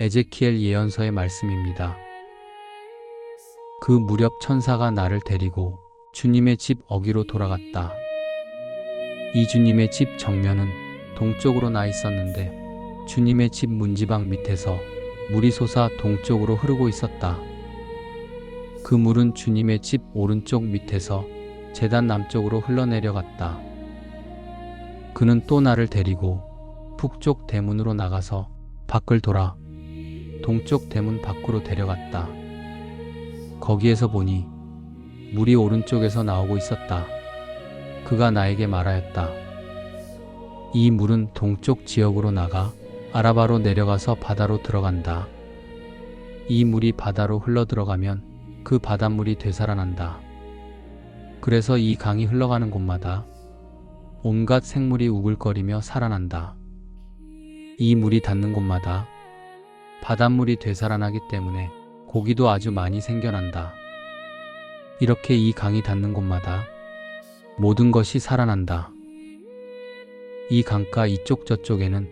에제키엘 예언서의 말씀입니다. 그 무렵 천사가 나를 데리고 주님의 집 어기로 돌아갔다. 이 주님의 집 정면은 동쪽으로 나 있었는데 주님의 집 문지방 밑에서 물이 솟아 동쪽으로 흐르고 있었다. 그 물은 주님의 집 오른쪽 밑에서 재단 남쪽으로 흘러내려갔다. 그는 또 나를 데리고 북쪽 대문으로 나가서 밖을 돌아 동쪽 대문 밖으로 데려갔다. 거기에서 보니 물이 오른쪽에서 나오고 있었다. 그가 나에게 말하였다. 이 물은 동쪽 지역으로 나가 아라바로 내려가서 바다로 들어간다. 이 물이 바다로 흘러 들어가면 그 바닷물이 되살아난다. 그래서 이 강이 흘러가는 곳마다 온갖 생물이 우글거리며 살아난다. 이 물이 닿는 곳마다 바닷물이 되살아나기 때문에 고기도 아주 많이 생겨난다. 이렇게 이 강이 닿는 곳마다 모든 것이 살아난다. 이 강가 이쪽 저쪽에는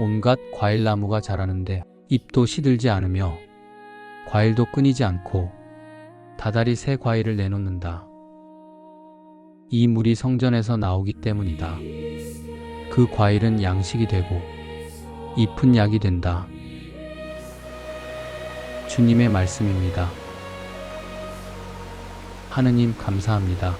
온갖 과일나무가 자라는데 잎도 시들지 않으며 과일도 끊이지 않고 다달이 새 과일을 내놓는다. 이 물이 성전에서 나오기 때문이다. 그 과일은 양식이 되고 잎은 약이 된다. 주님의 말씀입니다. 하느님 감사합니다.